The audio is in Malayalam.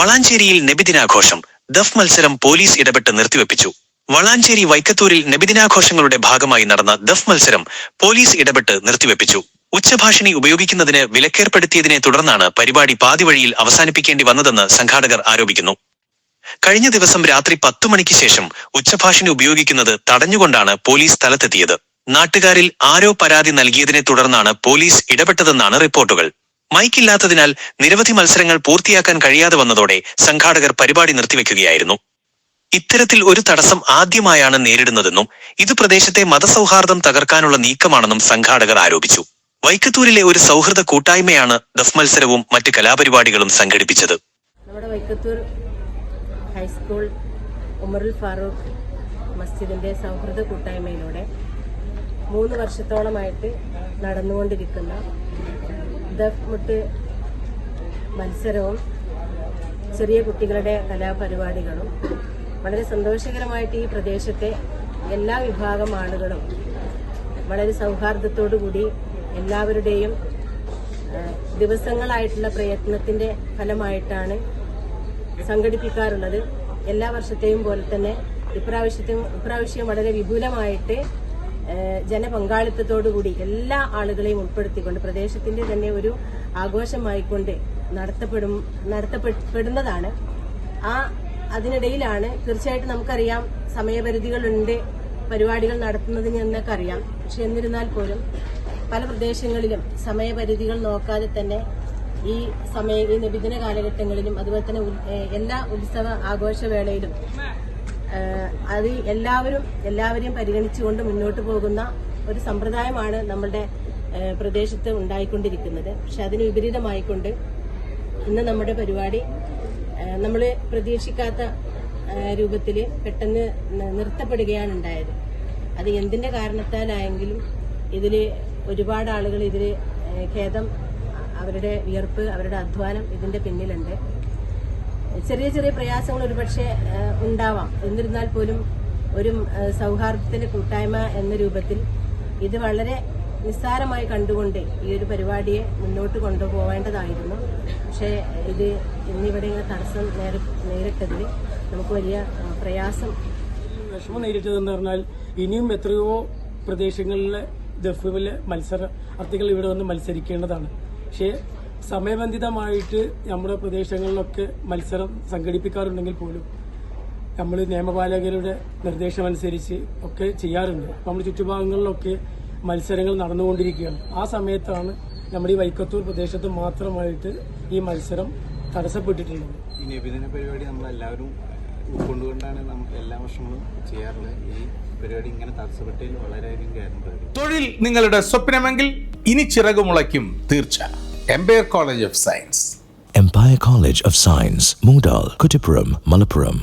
വളാഞ്ചേരിയിൽ നബിദിനാഘോഷം. ദഫ് മത്സരം പോലീസ് ഇടപെട്ട് നിർത്തിവെപ്പിച്ചു. വളാഞ്ചേരി വൈക്കത്തൂരിൽ നബിദിനാഘോഷങ്ങളുടെ ഭാഗമായി നടന്ന ദഫ് മത്സരം പോലീസ് ഇടപെട്ട് നിർത്തിവെപ്പിച്ചു. ഉച്ചഭാഷിണി ഉപയോഗിക്കുന്നതിന് വിലക്കേർപ്പെടുത്തിയതിനെ തുടർന്നാണ് പരിപാടി പാതിവഴിയിൽ അവസാനിപ്പിക്കേണ്ടി വന്നതെന്ന് സംഘാടകർ ആരോപിക്കുന്നു. കഴിഞ്ഞ ദിവസം രാത്രി പത്തു മണിക്ക് ശേഷം ഉച്ചഭാഷിണി ഉപയോഗിക്കുന്നത് തടഞ്ഞുകൊണ്ടാണ് പോലീസ് സ്ഥലത്തെത്തിയത്. നാട്ടുകാരിൽ ആരോ പരാതി നൽകിയതിനെ തുടർന്നാണ് പോലീസ് ഇടപെട്ടതെന്നാണ് റിപ്പോർട്ടുകൾ. മൈക്കില്ലാത്തതിനാൽ നിരവധി മത്സരങ്ങൾ പൂർത്തിയാക്കാൻ കഴിയാതെ വന്നതോടെ സംഘാടകർ പരിപാടി നിർത്തിവെക്കുകയായിരുന്നു. ഇത്തരത്തിൽ ഒരു തടസ്സം ആദ്യമായാണ് നേരിടുന്നതെന്നും ഇത് പ്രദേശത്തെ മതസൗഹാർദ്ദം തകർക്കാനുള്ള നീക്കമാണെന്നും സംഘാടകർ ആരോപിച്ചു. വൈക്കത്തൂരിലെ ഒരു സൗഹൃദ കൂട്ടായ്മയാണ് ദഫ് മത്സരവും മറ്റ് കലാപരിപാടികളും സംഘടിപ്പിച്ചത്. നമ്മുടെ വൈക്കത്തൂർ ഹൈസ്കൂൾ ഉമറുൽ ഫാറൂഖ് മസ്ജിദിന്റെ സൗഹൃദ കൂട്ടായ്മയിലൂടെ മൂന്ന് വർഷത്തോളമായിട്ട് നടന്നുകൊണ്ടിരിക്കുന്ന ദഫ് മത്സരവും ചെറിയ കുട്ടികളുടെ കലാപരിപാടികളും വളരെ സന്തോഷകരമായിട്ട് ഈ പ്രദേശത്തെ എല്ലാ വിഭാഗം ആളുകളും വളരെ സൗഹാർദ്ദത്തോടുകൂടി എല്ലാവരുടെയും ദിവസങ്ങളായിട്ടുള്ള പ്രയത്നത്തിന്റെ ഫലമായിട്ടാണ് സംഘടിപ്പിക്കാറുള്ളത്. എല്ലാ വർഷത്തെയും പോലെ തന്നെ ഇപ്രാവശ്യത്തെയും ഇപ്രാവശ്യം വളരെ വിപുലമായിട്ട് ജനപങ്കാളിത്തത്തോടുകൂടി എല്ലാ ആളുകളെയും ഉൾപ്പെടുത്തിക്കൊണ്ട് പ്രദേശത്തിന്റെ തന്നെ ഒരു ആഘോഷമായിക്കൊണ്ട് നടത്തപ്പെടും നടത്തപ്പെടുന്നതാണ്. ആ അതിനിടയിലാണ് തീർച്ചയായിട്ടും നമുക്കറിയാം സമയപരിധികളുണ്ട് പരിപാടികൾ നടത്തുന്നതിന് എന്നൊക്കെ അറിയാം പക്ഷെ എന്നിരുന്നാൽ പോലും പല പ്രദേശങ്ങളിലും സമയപരിധികൾ നോക്കാതെ തന്നെ ഈ സമയ ഈ നബിദിന കാലഘട്ടങ്ങളിലും അതുപോലെ തന്നെ എല്ലാ ഉത്സവ ആഘോഷവേളയിലും അത് എല്ലാവരും എല്ലാവരെയും പരിഗണിച്ചുകൊണ്ട് മുന്നോട്ട് പോകുന്ന ഒരു സമ്പ്രദായമാണ് നമ്മുടെ പ്രദേശത്ത് ഉണ്ടായിക്കൊണ്ടിരിക്കുന്നത്. പക്ഷെ അതിന് വിപരീതമായിക്കൊണ്ട് ഇന്ന് നമ്മുടെ പരിപാടി നമ്മൾ പ്രതീക്ഷിക്കാത്ത രൂപത്തിൽ പെട്ടെന്ന് നിർത്തപ്പെടുകയാണ് ഉണ്ടായത്. അത് എന്തിന്റെ കാരണത്താലായെങ്കിലും ഇതിൽ ഒരുപാട് ആളുകൾ ഇതിൽ ഖേദം അവരുടെ വിയർപ്പ് അവരുടെ അധ്വാനം ഇതിന്റെ പിന്നിലുണ്ട്. ചെറിയ ചെറിയ പ്രയാസങ്ങൾ ഒരുപക്ഷെ ഉണ്ടാവാം. എന്നിരുന്നാൽ പോലും ഒരു സൗഹാർദ്ദത്തിന്റെ കൂട്ടായ്മ എന്ന രൂപത്തിൽ ഇത് വളരെ നിസ്സാരമായി കണ്ടുകൊണ്ട് ഈ ഒരു പരിപാടിയെ മുന്നോട്ട് കൊണ്ടുപോകേണ്ടതായിരുന്നു. പക്ഷേ ഇത് ഇന്നിവിടെ ഇങ്ങനെ തടസ്സം നേരി- നേരിട്ടതിൽ നമുക്ക് വലിയ പ്രയാസം. വിഷമം നേരിട്ടതെന്ന് പറഞ്ഞാൽ ഇനിയും എത്രയോ പ്രദേശങ്ങളിലെ ദഫിലെ മത്സരാർത്ഥികൾ ഇവിടെ വന്ന് മത്സരിക്കേണ്ടതാണ്. പക്ഷേ സമയബന്ധിതമായിട്ട് നമ്മുടെ പ്രദേശങ്ങളിലൊക്കെ മത്സരം സംഘടിപ്പിക്കാറുണ്ടെങ്കിൽ പോലും നമ്മൾ നിയമപാലകരുടെ നിർദ്ദേശമനുസരിച്ച് ഒക്കെ ചെയ്യാറുണ്ട്. നമ്മുടെ ചുറ്റുഭാഗങ്ങളിലൊക്കെ മത്സരങ്ങൾ നടന്നുകൊണ്ടിരിക്കുകയാണ്. ആ സമയത്താണ് നമ്മുടെ ഈ വൈക്കത്തൂർ പ്രദേശത്ത് മാത്രമായിട്ട് ഈ മത്സരം തടസ്സപ്പെട്ടിട്ടുള്ളത്. ഈ നബിദിന പരിപാടി നമ്മളെല്ലാവരും ഉൾക്കൊണ്ടുകൊണ്ടാണ് നമ്മൾ എല്ലാ വർഷങ്ങളും ചെയ്യാറുള്ളത്. ഈ പരിപാടി ഇങ്ങനെ തടസ്സപ്പെട്ടതിൽ വളരെയധികം തൊഴിൽ നിങ്ങളുടെ സ്വപ്നമെങ്കിൽ ഇനി ചിറകുമുളയ്ക്കും തീർച്ച. empire college of science Empire College of Science, Moondal, Kuttipuram, Malappuram